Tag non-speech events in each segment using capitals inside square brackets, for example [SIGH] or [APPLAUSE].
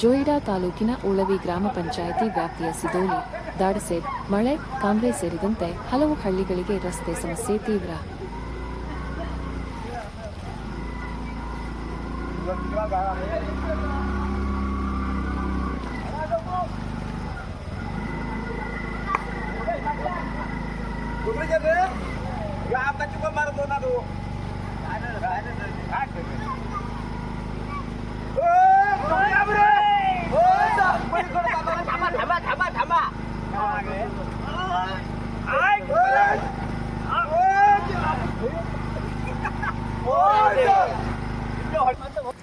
ಜೋಯಿಡಾ ತಾಲೂಕಿನ ಉಳವಿ ಗ್ರಾಮ ಪಂಚಾಯಿತಿ ವ್ಯಾಪ್ತಿಯ ಸಿದೋಲಿ ದಾಡಸೇಡ್ ಮಳೆ ಕಾಂಬ್ರೆ ಸೇರಿದಂತೆ ಹಲವು ಹಳ್ಳಿಗಳಿಗೆ ರಸ್ತೆ ಸಮಸ್ಯೆ ತೀವ್ರ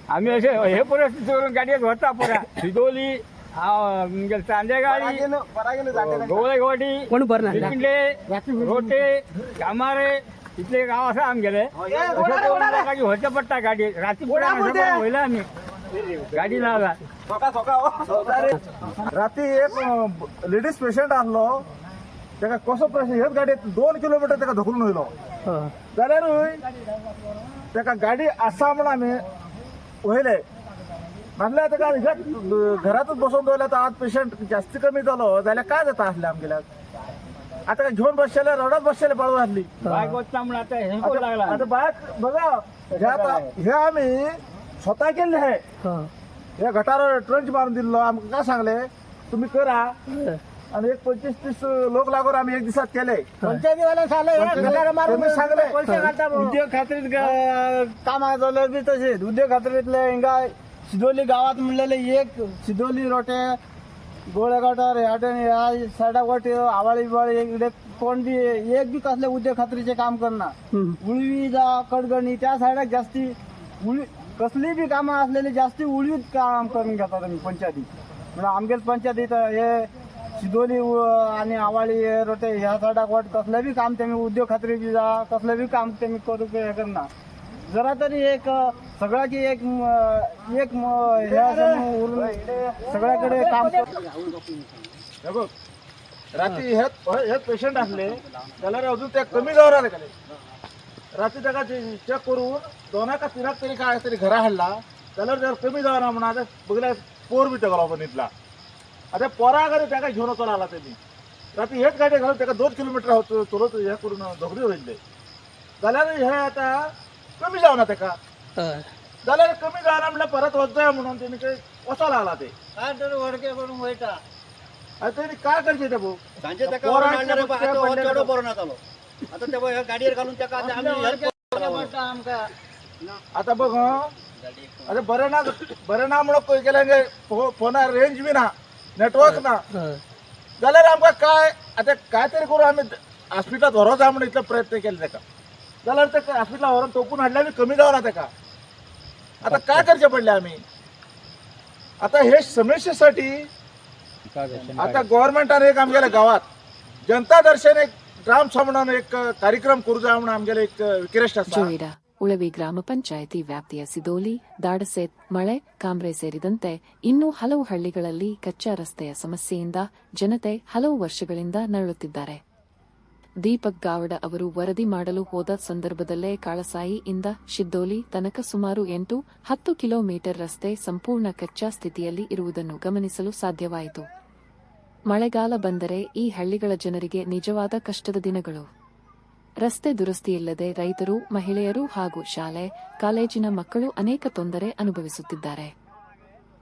आम्ही असे हे परिस्थितीवरून गाडीत होता पुरा [LAUGHS] हा म्हणजे चांदेगाडी कोण भरणार पिंपले रोटे कामारे इथले गाव असं आम गेले. गाडी होत्या पट्टा गाडी. रात्री होईल आम्ही गाडी लावला. रात्री एक लेडीज पेशंट आणलो. तेका कसो प्रश्न हेच गाडयेत दोन किलोमीटर तेका धकलून वयलो जाल्यारूय तेका गाडी आसा म्हण आमी वयले नासल्यार तेका हिंगा घरातूच बसून दवरल्या तर आज पेशंट जास्ती कमी जालो जाल्यार काय जाता आसले आमगेल्याक आता घेऊन बसशेले रडत बसशेले पळू आसली बायक वचता म्हणून आता हे करू लागला. आता बाय बघा हे आता हे आम्ही स्वतः केले हे. या गटार ट्रंच मारून दिलो आमकां काय सांगले? तुम्ही करा. आणि एक पंचवीस तीस लोक लागून आम्ही एक दिवसात केले. उद्योग खात्रीत काम जाल्यार बी तशेंच. उद्योग खात्रीतले हिंगा सिदोली गावात म्हणलेले एक सिदोली रोटे गोळे गटार ह्या ह्या सायडा वाटे आवाळी बिवाळी इकडे कोण बी एक बी कसले उद्योग खात्रीचे काम करना उळवी जा कडगणी त्या सायडाक जास्ती उळवी कसली बी कामां असलेली जास्ती उळवीत काम करून घेतात आम्ही पंचायती म्हणजे आमगेल पंचायतीत हे सिदोली आणि आवाळी हे रोटे ह्या सायडाक वाट कसलं बी काम त्यांनी उद्योग खात्री बी जा कसलं बी काम त्यांनी करू हे करणार. जरा तरी एक सगळ्याची एक एक हे उरून सगळ्याकडे काम हे बघ रात्री हे हे पेशंट असले जाल्यार अजून त्या कमी जवळ आले रात्री त्याला चेक करून दोनाक का तिनाक तरी काय तरी घरा हाडला त्याला जर कमी जवळ म्हणा आता पोर बी तेका पण इथला आता पोरा घरी ताका घेवन वचो लागला तेणी रात्री हेच गाडी घालून ताका दोन किलोमिटर हो- चलत हे करून झगडी वयले जाल्यार हे आता कमी जावना ताका जाल्यार कमी जावना म्हणल्यार परत वचया म्हणून तेणी ते वचो लागला ते. वडके करून वयता आता तेणी काय करचे ते भाऊ? सांजे ताका तो आता गाडीवर घालून आमका आता बघ. अरे बरं ना बरं ना म्हणून गे फोनार रेंज बी ना. नेटवर्क ना. जाल्यार आमकां काय? आतां काय तरी करून आमी हॉस्पिटलांत व्हरो जाय म्हणून इतलो प्रयत्न केले ताका जाल्यार ते हॉस्पिटलांत व्हरोन तोपून हाडल्यार बी कमी जावना ताका आतां काय करचें पडलें आमी आतां हे समस्येसाठी आतां गोवोरमेंटान एक आमगेल्या गांवांत जनता दर्शन एक ग्राम म्हणून एक कार्यक्रम करूं जाय म्हणून आमगेलो एक रिक्वेस्ट आसा ಉಳವಿ ಗ್ರಾಮ ಪಂಚಾಯಿತಿ ವ್ಯಾಪ್ತಿಯ ಸಿದೋಲಿ, ದಾಡಸೇತ್, ಮಳೆ ಕಾಂಬ್ರೆ ಸೇರಿದಂತೆ ಇನ್ನೂ ಹಲವು ಹಳ್ಳಿಗಳಲ್ಲಿ ಕಚ್ಚಾ ರಸ್ತೆಯ ಸಮಸ್ಯೆಯಿಂದ ಜನತೆ ಹಲವು ವರ್ಷಗಳಿಂದ ನರಳುತ್ತಿದ್ದಾರೆ. ದೀಪಕ್ ಗಾವಡ ಅವರು ವರದಿ ಮಾಡಲು ಹೋದ ಸಂದರ್ಭದಲ್ಲೇ ಕಾಳಸಾಯಿಯಿಂದ ಶಿದ್ದೋಲಿ ತನಕ ಸುಮಾರು ಎಂಟು, ಹತ್ತು ಕಿಲೋಮೀಟರ್ ರಸ್ತೆ ಸಂಪೂರ್ಣ ಕಚ್ಚಾ ಸ್ಥಿತಿಯಲ್ಲಿ ಇರುವುದನ್ನು ಗಮನಿಸಲು ಸಾಧ್ಯವಾಯಿತು. ಮಳೆಗಾಲ ಬಂದರೆ ಈ ಹಳ್ಳಿಗಳ ಜನರಿಗೆ ನಿಜವಾದ ಕಷ್ಟದ ದಿನಗಳು. ರಸ್ತೆ ದುರಸ್ತಿಯಿಲ್ಲದೆ ರೈತರು, ಮಹಿಳೆಯರು ಹಾಗೂ ಶಾಲೆ, ಕಾಲೇಜಿನ ಮಕ್ಕಳು ಅನೇಕ ತೊಂದರೆ ಅನುಭವಿಸುತ್ತಿದ್ದಾರೆ.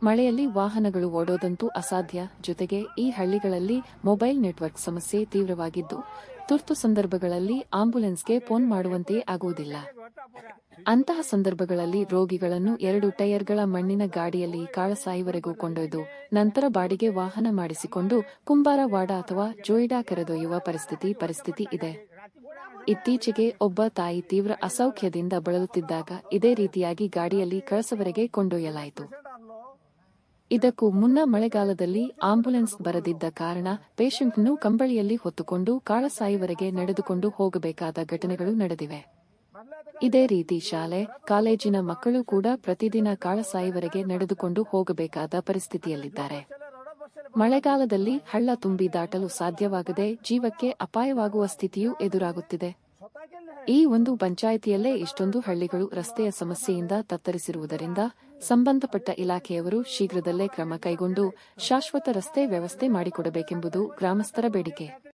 ಮಳೆಯಲ್ಲಿ ವಾಹನಗಳು ಓಡೋದಂತೂ ಅಸಾಧ್ಯ. ಜೊತೆಗೆ ಈ ಹಳ್ಳಿಗಳಲ್ಲಿ ಮೊಬೈಲ್ ನೆಟ್ವರ್ಕ್ ಸಮಸ್ಯೆ ತೀವ್ರವಾಗಿದ್ದು, ತುರ್ತು ಸಂದರ್ಭಗಳಲ್ಲಿ ಆಂಬ್ಯುಲೆನ್ಸ್ಗೆ ಫೋನ್ ಮಾಡುವಂತೆಯೇ ಆಗುವುದಿಲ್ಲ. ಅಂತಹ ಸಂದರ್ಭಗಳಲ್ಲಿ ರೋಗಿಗಳನ್ನು ಎರಡು ಟೈರ್ಗಳ ಮಣ್ಣಿನ ಗಾಡಿಯಲ್ಲಿ ಕಾಳಸಾಯಿವರೆಗೂ ಕೊಂಡೊಯ್ದು, ನಂತರ ಬಾಡಿಗೆ ವಾಹನ ಮಾಡಿಸಿಕೊಂಡು ಕುಂಬಾರವಾಡ ಅಥವಾ ಜೋಯಿಡಾ ಕರೆದೊಯ್ಯುವ ಪರಿಸ್ಥಿತಿ ಪರಿಸ್ಥಿತಿ ಇದೆ. ಇತ್ತೀಚೆಗೆ ಒಬ್ಬ ತಾಯಿ ತೀವ್ರ ಅಸೌಖ್ಯದಿಂದ ಬಳಲುತ್ತಿದ್ದಾಗ ಇದೇ ರೀತಿಯಾಗಿ ಗಾಡಿಯಲ್ಲಿ ಕಳಸವರೆಗೆ ಕೊಂಡೊಯ್ಯಲಾಯಿತು. ಇದಕ್ಕೂ ಮುನ್ನ ಮಳೆಗಾಲದಲ್ಲಿ ಆಂಬ್ಯುಲೆನ್ಸ್ ಬರದಿದ್ದ ಕಾರಣ ಪೇಷಂಟ್ನು ಕಂಬಳಿಯಲ್ಲಿ ಹೊತ್ತುಕೊಂಡು ಕಾಳಸಾಯಿವರೆಗೆ ನಡೆದುಕೊಂಡು ಹೋಗಬೇಕಾದ ಘಟನೆಗಳು ನಡೆದಿವೆ. ಇದೇ ರೀತಿ ಶಾಲೆ, ಕಾಲೇಜಿನ ಮಕ್ಕಳು ಕೂಡ ಪ್ರತಿದಿನ ಕಾಳಸಾಯಿವರೆಗೆ ನಡೆದುಕೊಂಡು ಹೋಗಬೇಕಾದ ಪರಿಸ್ಥಿತಿಯಲ್ಲಿದ್ದಾರೆ. ಮಳೆಗಾಲದಲ್ಲಿ ಹಳ್ಳ ತುಂಬಿ ದಾಟಲು ಸಾಧ್ಯವಾಗದೆ ಜೀವಕ್ಕೆ ಅಪಾಯವಾಗುವ ಸ್ಥಿತಿಯೂ ಎದುರಾಗುತ್ತಿದೆ. ಈ ಒಂದು ಪಂಚಾಯಿತಿಯಲ್ಲೇ ಇಷ್ಟೊಂದು ಹಳ್ಳಿಗಳು ರಸ್ತೆಯ ಸಮಸ್ಯೆಯಿಂದ ತತ್ತರಿಸಿರುವುದರಿಂದ ಸಂಬಂಧಪಟ್ಟ ಇಲಾಖೆಯವರು ಶೀಘ್ರದಲ್ಲೇ ಕ್ರಮ ಕೈಗೊಂಡು ಶಾಶ್ವತ ರಸ್ತೆ ವ್ಯವಸ್ಥೆ ಮಾಡಿಕೊಡಬೇಕೆಂಬುದು ಗ್ರಾಮಸ್ಥರ ಬೇಡಿಕೆ.